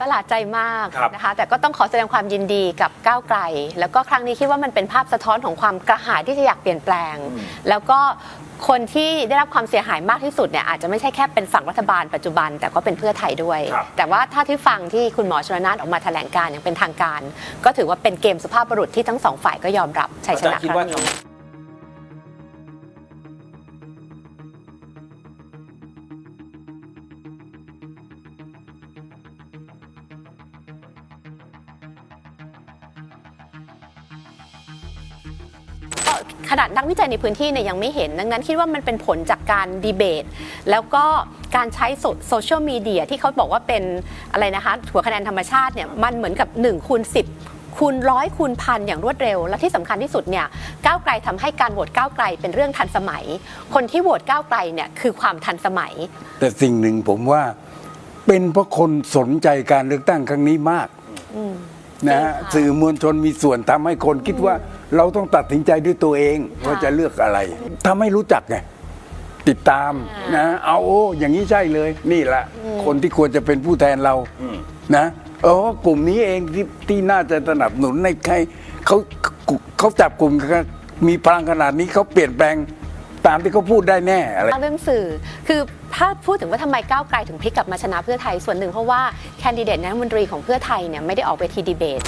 ประหลาดใจมากครับ นะคะ แต่ก็ต้องขอแสดงความยินดีกับก้าวไกล แล้วก็ครั้งนี้คิดว่ามันเป็นภาพสะท้อนของความกระหายที่จะอยากเปลี่ยนแปลง แล้วก็คนที่ได้รับความเสียหายมากที่สุดเนี่ยอาจจะไม่ใช่แค่เป็นฝั่งรัฐบาลปัจจุบัน แต่ก็เป็นเพื่อไทยด้วย ครับ แต่ว่าถ้าที่ฟังที่คุณหมอชลนานออกมาแถลงการอย่างเป็นทางการ ก็ถือว่าเป็นเกมสุภาพบุรุษที่ทั้งสองฝ่ายก็ยอมรับชัยชอาจารนะย์คิดครั้ว่างนี้ ขนาดนักวิจัยในพื้นที่เนี่ยยังไม่เห็น ดังนั้นคิดว่ามันเป็นผลจากการดีเบต แล้วก็การใช้โซเชียลมีเดียที่เขาบอกว่าเป็นอะไรนะคะหัวคะแนนธรรมชาติเนี่ยมันเหมือนกับ1คูณ10คูณร้อยคูณพันอย่างรวดเร็ว และที่สำคัญที่สุดเนี่ยก้าวไกลทำให้การโหวตก้าวไกลเป็นเรื่องทันสมัย คนที่โหวตก้าวไกลเนี่ยคือความทันสมัย แต่สิ่งหนึ่งผมว่าเป็นเพราะคนสนใจการเลือกตั้งครั้งนี้มาก นะฮะจริงค่ะสื่อมวลชนมีส่วนทำให้คนคิดว่าเราต้องตัดสินใจด้วยตัวเองว่าจะเลือกอะไร ถ้าไม่รู้จักไงติดตามนะเอาโอ้อย่างนี้ใช่เลย นี่แหละ คนที่ควรจะเป็นผู้แทนเรานะเออกลุ่มนี้เองที่ที่น่าจะสนับสนุนในใครเขาเขาเขาจับกลุ่มกันมีพลังขนาดนี้เขาเปลี่ยนแปลง ตามที่เขาพูดได้แน่อะไร เรื่องสื่อ คือถ้าพูดถึงว่าทำไมก้าวไกลถึงพลิกกลับมาชนะเพื่อไทยส่วนหนึ่งเพราะว่าแคนดิเดตนายกรัฐมนตรีของเพื่อไทยเนี่ยไม่ได้ออกเวทีดีเบต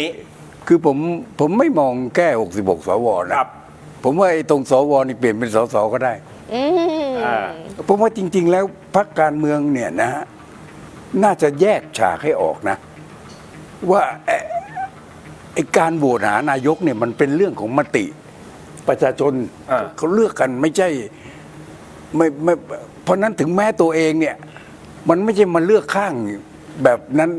นี้ คือผมผมไม่มองแค่66 สวนะ ครับ ผมว่าไอ้ตรงสวนี่เปลี่ยนเป็นสสก็ได้ อืมอ่า ผมว่าจริง ๆ แล้วพรรคการเมืองเนี่ยนะฮะน่าจะแยกฉากให้ออกนะ ว่าไอ้ไอ้การโหวตหานายกเนี่ยมันเป็นเรื่องของมติประชาชนอ่า เขาเลือกกันไม่ใช่ไม่ไม่เพราะนั้นถึงแม้ตัวเองเนี่ย มันไม่ใช่มาเลือกข้างแบบนั้น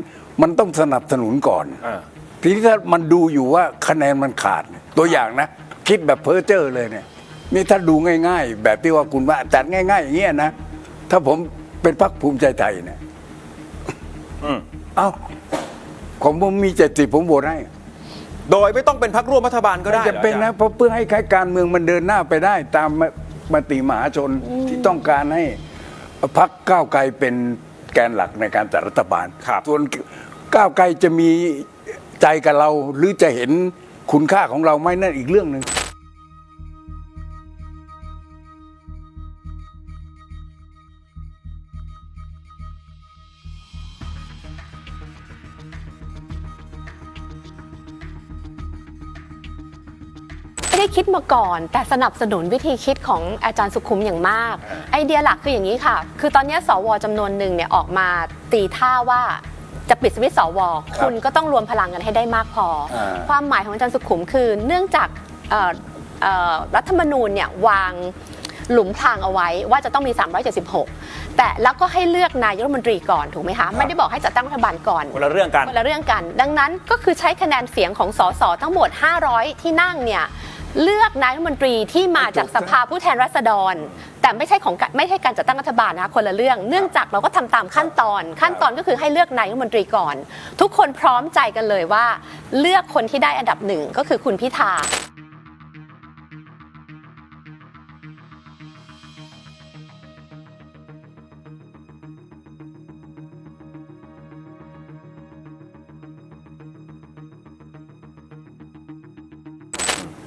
มันต้องสนับสนุนก่อน อ่า ทีนี้ถ้ามันดูอยู่ว่าคะแนนมันขาดเนี่ยตัวอย่างนะ คิดแบบเพ้อเจ้อเลยเนี่ย นี่ถ้าดูง่าย ๆ แบบที่ว่าคุณว่าจัดง่ายๆอย่างเงี้ยนะ ถ้าผมเป็นพรรคภูมิใจไทยเนี่ยอืมเอ้าของผมมีเจ็ดสิบผมโหวตให้โดยไม่ต้องเป็นพักร่วมรัฐบาลก็ได้จะเป็นหรอนะอาจารย์เพราะเพื่อให้การเมืองมันเดินหน้าไปได้ ตามมติมหาชนที่ต้องการให้พรรคก้าวไกลเป็นแกนหลักในการจัดรัฐบาลครับส่วนก้าวไกลจะมี ใจกับเราหรือจะเห็นคุณค่าของเราไหมนั่นอีกเรื่องหนึ่งไม่ได้คิดมาก่อน แต่สนับสนุนวิธีคิดของอาจารย์สุขุมอย่างมาก ไอเดียหลักคืออย่างนี้ค่ะ คือตอนนี้สวจำนวนหนึ่งเนี่ยออกมาตีท่าว่า จะปิดสวิตช์สวคุณก็ต้องรวมพลังกันให้ได้มากพออ่าความหมายของอาจารย์สุขุมคือ เนื่องจากเอ่อเอ่อรัฐธรรมนูญเนี่ยวางหลุมพรางเอาไว้ว่าจะต้องมี 376 แต่แล้วก็ให้เลือกนายกรัฐมนตรีก่อนถูกไหมคะ ไม่ได้บอกให้จัดตั้งรัฐบาลก่อนคนละเรื่องกันคนละเรื่องกัน ดังนั้นก็คือใช้คะแนนเสียงของสสทั้งหมด 500 ที่นั่งเนี่ยเลือกนายกรัฐมนตรีที่มาจากสภาผู้แทนราษฎร แต่ไม่ใช่ของการไม่ใช่การจัดตั้งรัฐบาลนะคะคนละเรื่อง เนื่องจากเราก็ทำตามขั้นตอน ขั้นตอนก็คือให้เลือกนายกรัฐมนตรีก่อน ทุกคนพร้อมใจกันเลยว่า เลือกคนที่ได้อันดับหนึ่งก็คือคุณพิธา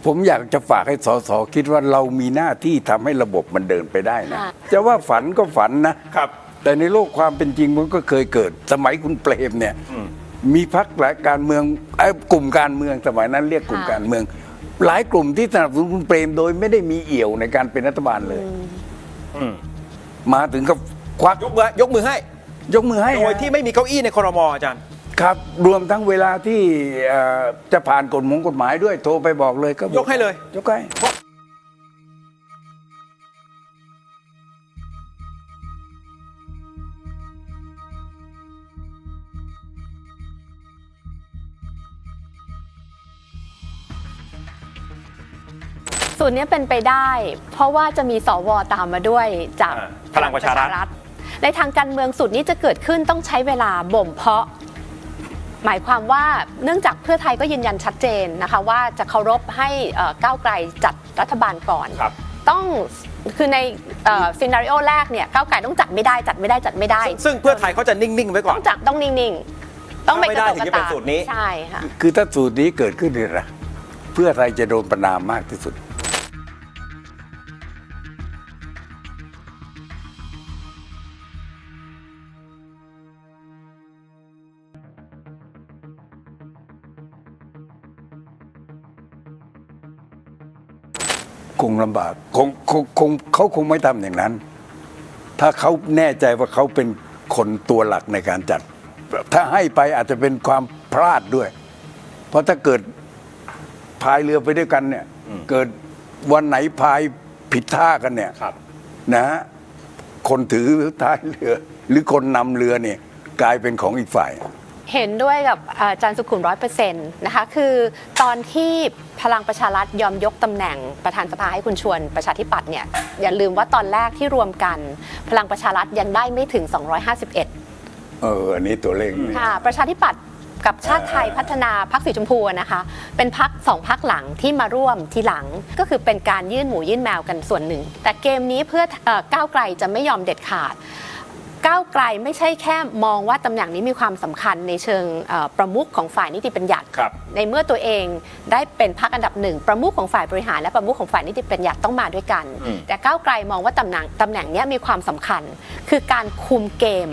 ผมอยากจะฝากให้สสคิดว่าเรามีหน้าที่ทำให้ระบบมันเดินไปได้นะค่ะจะว่าฝันก็ฝันนะครับ แต่ในโลกความเป็นจริงมันก็เคยเกิด สมัยคุณเปรมเนี่ยมีพักหลายการเมืองเอ้ยกลุ่มการเมืองสมัยนั้นเรียกกลุ่มการเมือง หลายกลุ่มที่สนับสนุนคุณเปรมโดยไม่ได้มีเอี่ยวในการเป็นรัฐบาลเลยอืมมาถึงกับควักยกมือยกมือให้ ยกมือให้โดยที่ไม่มีเก้าอี้ในครมอาจารย์ ครับรวมทั้งเวลาที่เอ่อจะผ่านกฎหมงกฎหมายด้วยโทรไปบอกเลยก็บอกยกให้เลย ยกให้สุสูตรเนี้ยเป็นไปได้ เพราะว่าจะมีสวตามมาด้วยจากอ่าพลังประชารัฐฐในทางการเมืองสูตรนี้จะเกิดขึ้นต้องใช้เวลาบ่มเพาะ หมายความว่าเนื่องจากเพื่อไทยก็ยืนยันชัดเจนนะคะว่าจะเคารพให้เอ่อก้าวไกลจัดรัฐบาลก่อนครับต้องคือในซีนารีโอแรกเนี่ยก้าวไกลต้องจัดไม่ได้จัดไม่ได้จัดไม่ได้ ซึ่งซึ่งเพื่อไทยเขาจะนิ่งๆไว้ก่อต้อนงจับต้องนิ่งๆ ต้องไปถ้าไม่กระได้ตกถึกงระจะเป็นตากสูตรนี้ใช่ค่ะคือถ้าสูตรนี้เกิดขึ้นเนี่ยนะเพื่อไทยจะโดนประนามมากที่สุด คงลำบากคงคงคงเขาคงไม่ทำอย่างนั้น ถ้าเขาแน่ใจว่าเขาเป็นคนตัวหลักในการจัด ถ้าให้ไปอาจจะเป็นความพลาดด้วย เพราะถ้าเกิดพายเรือไปด้วยกันเนี่ย เกิดวันไหนพายผิดท่ากันเนี่ยครับนะฮะคนถือท้ายเรือ หรือคนนำเรือเนี่ยกลายเป็นของอีกฝ่าย เห็นด้วยกับอาจารย์สุขุมร้อยเปอร์เซ็นต์นะคะคือตอนที่พลังประชารัฐยอมยกตำแหน่งประธานสภาให้คุณชวนประชาธิปัตย์เนี่ยอย่าลืมว่าตอนแรกที่รวมกัน พลังประชารัฐยังได้ไม่ถึง 251 เอออันนี้ตัวเลขนี่ค่ะประชาธิปัตย์กับชาติไทยพัฒนาพักสีชมพูนะคะ เป็นพักสองพักหลังที่มาร่วมทีหลังก็คือเป็นการยื่นหมูยื่นแมวกันส่วนหนึ่ง แต่เกมนี้เพื่อเอ่อก้าวไกลจะไม่ยอมเด็ดขาด ก้าวไกลไม่ใช่แค่มองว่าตำแหน่งนี้มีความสำคัญในเชิงเอ่อประมุขของฝ่ายนิติบัญญัติ ครับ ในเมื่อตัวเองได้เป็นพักอันดับหนึ่งประมุขของฝ่ายบริหารและประมุขของฝ่ายนิติบัญญัติต้องมาด้วยกันอืมแต่ก้าวไกลมองว่าตำแหน่งตำแหน่งเนี้ยมีความสำคัญ คือการคุมเกม